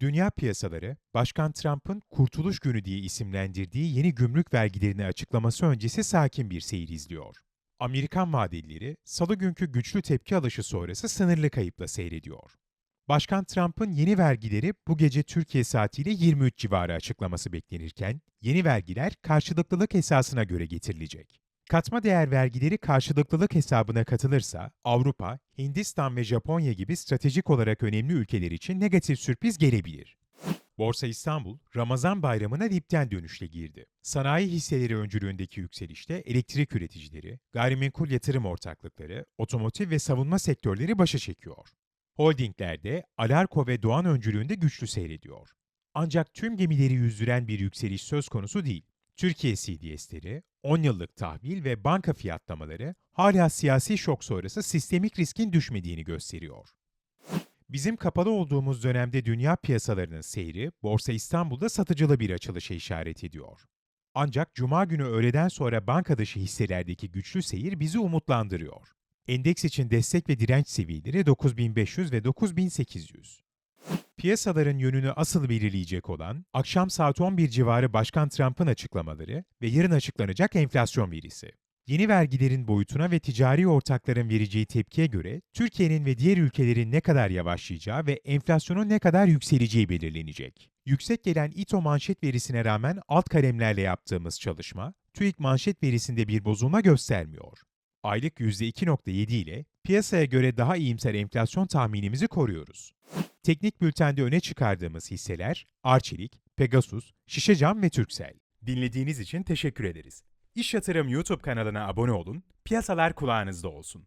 Dünya piyasaları, Başkan Trump'ın Kurtuluş Günü diye isimlendirdiği yeni gümrük vergilerini açıklaması öncesi sakin bir seyir izliyor. Amerikan vadelileri, salı günkü güçlü tepki alışı sonrası sınırlı kayıpla seyrediyor. Başkan Trump'ın yeni vergileri bu gece Türkiye saatiyle 23 civarı açıklaması beklenirken, yeni vergiler karşılıklılık esasına göre getirilecek. Katma değer vergileri karşılıklılık hesabına katılırsa, Avrupa, Hindistan ve Japonya gibi stratejik olarak önemli ülkeler için negatif sürpriz gelebilir. Borsa İstanbul, Ramazan bayramına dipten dönüşle girdi. Sanayi hisseleri öncülüğündeki yükselişte elektrik üreticileri, gayrimenkul yatırım ortaklıkları, otomotiv ve savunma sektörleri başa çekiyor. Holdinglerde Alarko ve Doğan öncülüğünde güçlü seyrediyor. Ancak tüm gemileri yüzdüren bir yükseliş söz konusu değil. Türkiye CDS'leri, 10 yıllık tahvil ve banka fiyatlamaları hala siyasi şok sonrası sistemik riskin düşmediğini gösteriyor. Bizim kapalı olduğumuz dönemde dünya piyasalarının seyri, Borsa İstanbul'da satıcılı bir açılışa işaret ediyor. Ancak Cuma günü öğleden sonra banka dışı hisselerdeki güçlü seyir bizi umutlandırıyor. Endeks için destek ve direnç seviyeleri 9500 ve 9800. Piyasaların yönünü asıl belirleyecek olan, akşam saat 11 civarı Başkan Trump'ın açıklamaları ve yarın açıklanacak enflasyon verisi. Yeni vergilerin boyutuna ve ticari ortakların vereceği tepkiye göre Türkiye'nin ve diğer ülkelerin ne kadar yavaşlayacağı ve enflasyonun ne kadar yükseleceği belirlenecek. Yüksek gelen İTO manşet verisine rağmen alt kalemlerle yaptığımız çalışma, TÜİK manşet verisinde bir bozulma göstermiyor. Aylık %2.7 ile piyasaya göre daha iyimser enflasyon tahminimizi koruyoruz. Teknik bültende öne çıkardığımız hisseler Arçelik, Pegasus, Şişecam ve Türksel. Dinlediğiniz için teşekkür ederiz. İş Yatırım YouTube kanalına abone olun, piyasalar kulağınızda olsun.